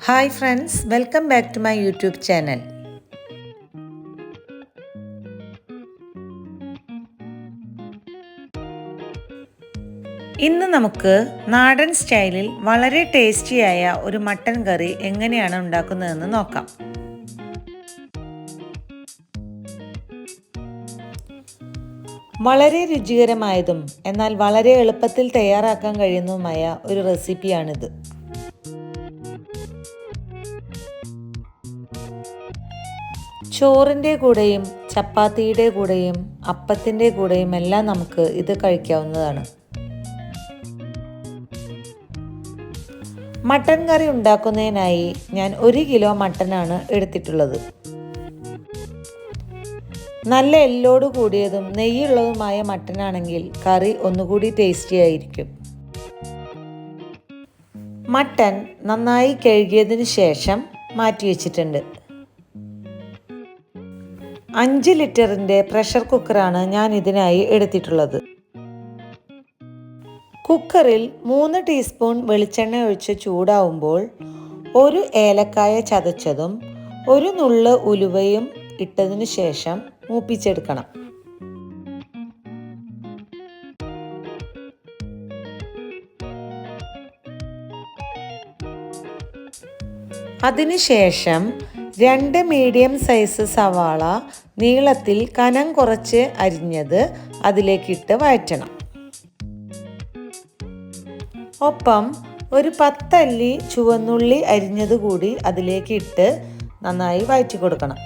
Hi friends welcome back to my YouTube channel. ഇന്ന് നമുക്ക് നാടൻ സ്റ്റൈലിൽ വളരെ ടേസ്റ്റിയായ ഒരു മട്ടൻ കറി എങ്ങനെയാണ് ഉണ്ടാക്കുന്നതെന്ന് നോക്കാം. വളരെ രുചികരമായതും എന്നാൽ വളരെ എളുപ്പത്തിൽ തയ്യാറാക്കാൻ കഴിയുന്നതുമായ ഒരു റെസിപ്പിയാണിത്. ചോറിന്റെ കൂടെയും ചപ്പാത്തിയുടെ കൂടെയും അപ്പത്തിന്റെ കൂടെയും എല്ലാം നമുക്ക് ഇത് കഴിക്കാവുന്നതാണ്. മട്ടൻ കറി ഉണ്ടാക്കുന്നതിനായി ഞാൻ ഒരു കിലോ മട്ടനാണ് എടുത്തിട്ടുള്ളത്. നല്ല എല്ലോട് കൂടിയതും നെയ്യുള്ളതുമായ മട്ടനാണെങ്കിൽ കറി ഒന്നുകൂടി ടേസ്റ്റി ആയിരിക്കും. മട്ടൻ നന്നായി കഴുകിയതിന് ശേഷം മാറ്റി വെച്ചിട്ടുണ്ട്. അഞ്ച് ലിറ്ററിന്റെ പ്രഷർ കുക്കറാണ് ഞാൻ ഇതിനായി എടുത്തിട്ടുള്ളത്. കുക്കറിൽ മൂന്ന് ടീസ്പൂൺ വെളിച്ചെണ്ണ ഒഴിച്ച് ചൂടാവുമ്പോൾ ഒരു ഏലക്കായ ചതച്ചതും ഒരു നുള്ള് ഉലുവയും ഇട്ടതിനു ശേഷം മൂപ്പിച്ചെടുക്കണം. അതിനുശേഷം രണ്ട് മീഡിയം സൈസ് സവാള നീളത്തിൽ കനം കുറച്ച് അരിഞ്ഞത് അതിലേക്കിട്ട് വഴറ്റണം. ഒപ്പം ഒരു പത്തല്ലി ചുവന്നുള്ളി അരിഞ്ഞത് കൂടി അതിലേക്കിട്ട് നന്നായി വഴറ്റി കൊടുക്കണം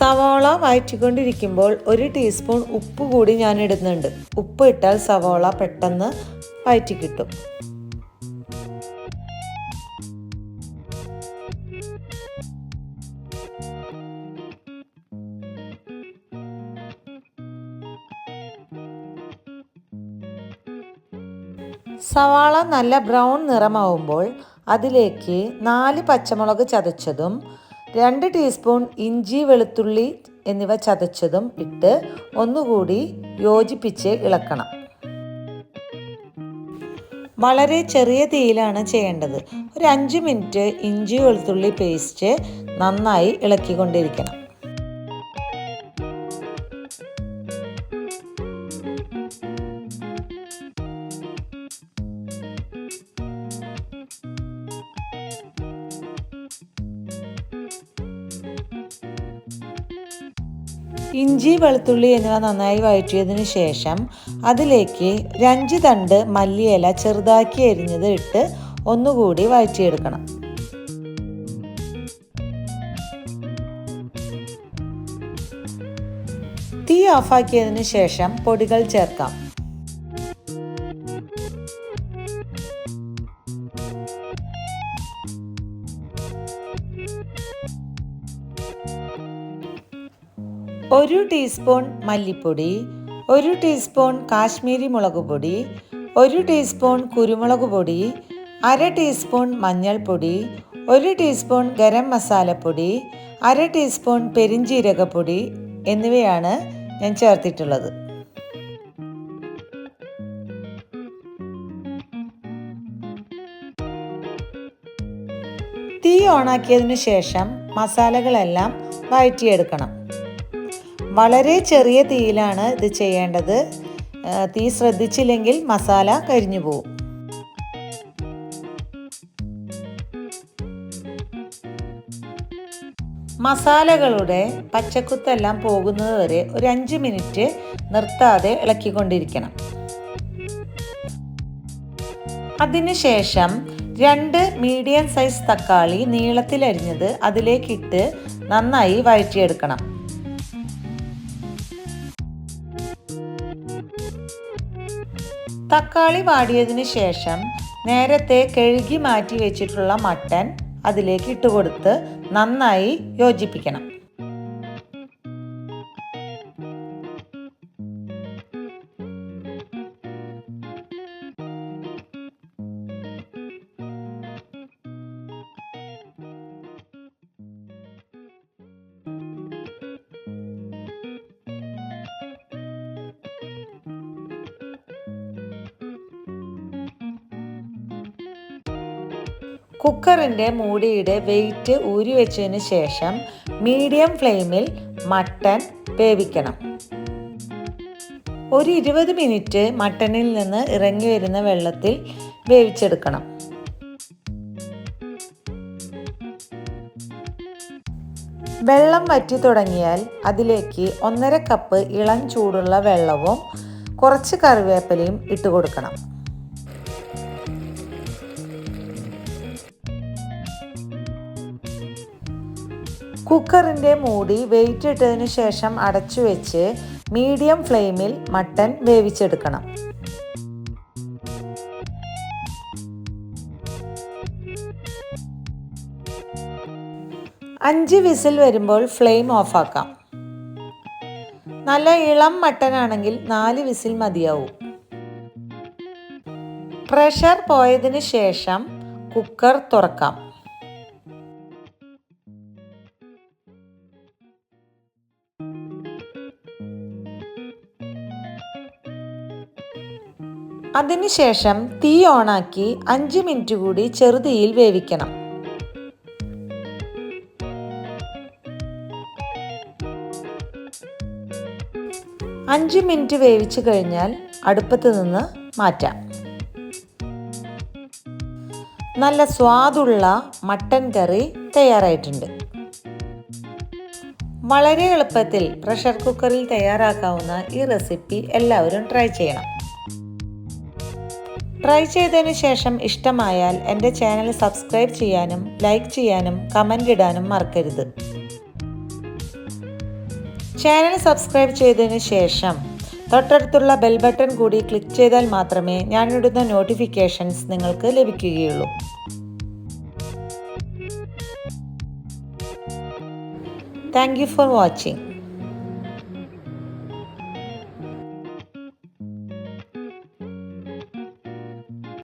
സവാള വഴറ്റിക്കൊണ്ടിരിക്കുമ്പോൾ ഒരു ടീസ്പൂൺ ഉപ്പ് കൂടി ഞാൻ ഇടുന്നുണ്ട് ഉപ്പ് ഇട്ടാൽ സവാള പെട്ടെന്ന് വഴറ്റി കിട്ടും സവാള നല്ല ബ്രൗൺ നിറമാവുമ്പോൾ അതിലേക്ക് നാല് പച്ചമുളക് ചതച്ചതും രണ്ട് ടീസ്പൂൺ ഇഞ്ചി വെളുത്തുള്ളി എന്നിവ ചതച്ചതും ഇട്ട് ഒന്നുകൂടി യോജിപ്പിച്ച് ഇളക്കണം. വളരെ ചെറിയ തീയിലാണ് ചെയ്യേണ്ടത്. ഒരു അഞ്ച് മിനിറ്റ് ഇഞ്ചി വെളുത്തുള്ളി പേസ്റ്റ് നന്നായി ഇളക്കിക്കൊണ്ടിരിക്കണം. ഇഞ്ചി വെളുത്തുള്ളി എന്നിവ നന്നായി വഴറ്റിയതിനു ശേഷം അതിലേക്ക് രഞ്ചി തണ്ട് മല്ലിയില ചെറുതാക്കി എരിഞ്ഞത് ഇട്ട് ഒന്നുകൂടി വഴറ്റിയെടുക്കണം. തീ ഓഫാക്കിയതിന് ശേഷം പൊടികൾ ചേർക്കാം. ഒരു ടീസ്പൂൺ മല്ലിപ്പൊടി ഒരു ടീസ്പൂൺ കാശ്മീരി മുളക് പൊടി ഒരു ടീസ്പൂൺ കുരുമുളക് പൊടി അര ടീസ്പൂൺ മഞ്ഞൾപ്പൊടി ഒരു ടീസ്പൂൺ ഗരം മസാലപ്പൊടി അര ടീസ്പൂൺ പെരിഞ്ജീരകപ്പൊടി എന്നിവയാണ് ഞാൻ ചേർത്തിട്ടുള്ളത്. തീ ഓണാക്കിയതിനു ശേഷം മസാലകളെല്ലാം വഴറ്റിയെടുക്കണം. വളരെ ചെറിയ തീയിലാണ് ഇത് ചെയ്യേണ്ടത്. തീ ശ്രദ്ധിച്ചില്ലെങ്കിൽ മസാല കരിഞ്ഞു പോകും മസാലകളുടെ പച്ചക്കുത്തെല്ലാം പോകുന്നത് വരെ ഒരു അഞ്ച് മിനിറ്റ് നിർത്താതെ ഇളക്കിക്കൊണ്ടിരിക്കണം. അതിനുശേഷം രണ്ട് മീഡിയം സൈസ് തക്കാളി നീളത്തിലരിഞ്ഞത് അതിലേക്കിട്ട് നന്നായി വഴറ്റിയെടുക്കണം. തക്കാളി വാടിയതിന് ശേഷം നേരത്തെ കഴുകി മാറ്റി വെച്ചിട്ടുള്ള മട്ടൻ അതിലേക്ക് ഇട്ടുകൊടുത്ത് നന്നായി യോജിപ്പിക്കണം. കുക്കറിന്റെ മൂടിയുടെ വെയിറ്റ് ഊരി വെച്ചതിന് ശേഷം മീഡിയം ഫ്ലെയിമിൽ മട്ടൻ വേവിക്കണം. ഒരു ഇരുപത് മിനിറ്റ് മട്ടണിൽ നിന്ന് ഇറങ്ങി വരുന്ന വെള്ളത്തിൽ വേവിച്ചെടുക്കണം. വെള്ളം വറ്റി തുടങ്ങിയാൽ അതിലേക്ക് ഒന്നര കപ്പ് ഇളം ചൂടുള്ള വെള്ളവും കുറച്ച് കറിവേപ്പിലയും ഇട്ട് കൊടുക്കണം. കുക്കറിന്റെ മൂടി വെയിറ്റ് ഇട്ടതിന് ശേഷം അടച്ചു വെച്ച് മീഡിയം ഫ്ലെയിമിൽ മട്ടൻ വേവിച്ചെടുക്കണം. അഞ്ച് വിസിൽ വരുമ്പോൾ ഫ്ലെയിം ഓഫാക്കാം. നല്ല ഇളം മട്ടൻ ആണെങ്കിൽ നാല് വിസിൽ മതിയാവും. പ്രഷർ പോയതിന് ശേഷം കുക്കർ തുറക്കാം. അതിനുശേഷം തീ ഓണാക്കി അഞ്ച് മിനിറ്റ് കൂടി ചെറുതീയിൽ വേവിക്കണം. അഞ്ച് മിനിറ്റ് വേവിച്ചു കഴിഞ്ഞാൽ അടുപ്പത്ത് നിന്ന് മാറ്റാം. നല്ല സ്വാദുള്ള മട്ടൻ കറി തയ്യാറായിട്ടുണ്ട്. വളരെ എളുപ്പത്തിൽ പ്രഷർ കുക്കറിൽ തയ്യാറാക്കാവുന്ന ഈ റെസിപ്പി എല്ലാവരും ട്രൈ ചെയ്യണം. ട്രൈ ചെയ്തതിന് ശേഷം ഇഷ്ടമായാൽ എന്റെ ചാനൽ സബ്സ്ക്രൈബ് ചെയ്യാനും ലൈക്ക് ചെയ്യാനും കമന്റ് ഇടാനും മറക്കരുത്. ചാനൽ സബ്സ്ക്രൈബ് ചെയ്തതിന് ശേഷം തൊട്ടടുത്തുള്ള ബെൽ ബട്ടൺ കൂടി ക്ലിക്ക് ചെയ്താൽ മാത്രമേ ഞാനിടുന്ന നോട്ടിഫിക്കേഷൻസ് നിങ്ങൾക്ക് ലഭിക്കുകയുള്ളൂ. Thank you for watching